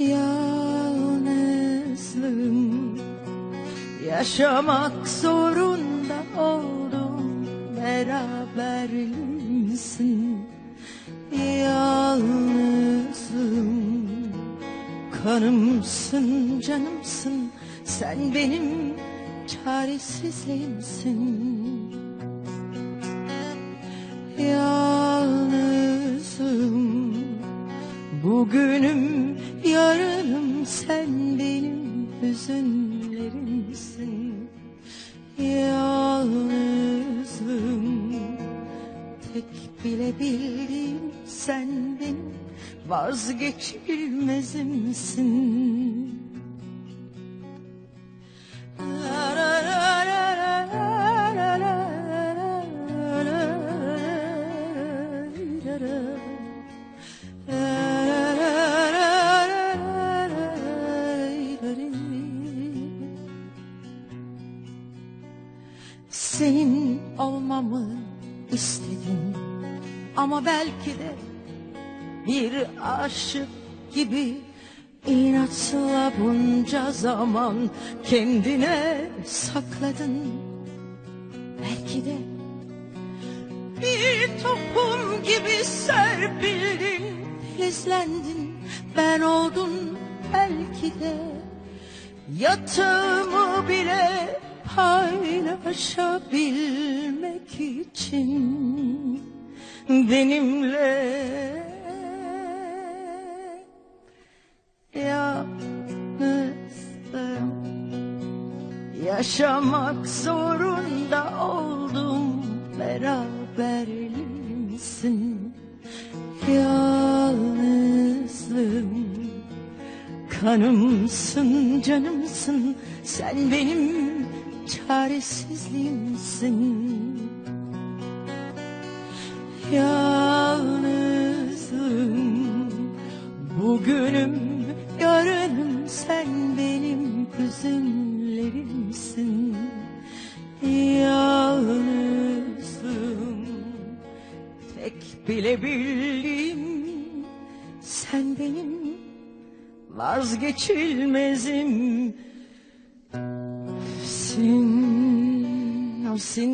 Yalnızlığım Yaşamak zorunda oldum. Beraberliğimsin Yalnızlığım Kanımsın canımsın. Sen benim çaresizliğimsin. Yalnızım. Bugünüm yarınım sen benim hüzünlerimsin. Yalnızım Tek bile bildiğim sen benim vazgeçilmezimsin Senin olmamı istedim. Ama belki de bir aşık gibi inatla bunca zaman kendine sakladın. Belki de bir tohum gibi serpildin, filizlendin, ben oldun belki de yatağımı bile paylaşabilmek için benimle yalnızdım yaşamak zorunda oldum beraberliğimsin yalnızlığım kanımsın canımsın sen benim çaresizliğimsin Yalnızım. Bugünüm yarınım sen benim hüzünlerimsin Yalnızım. Tek bile bildiğim sen benim vazgeçilmezim Sin.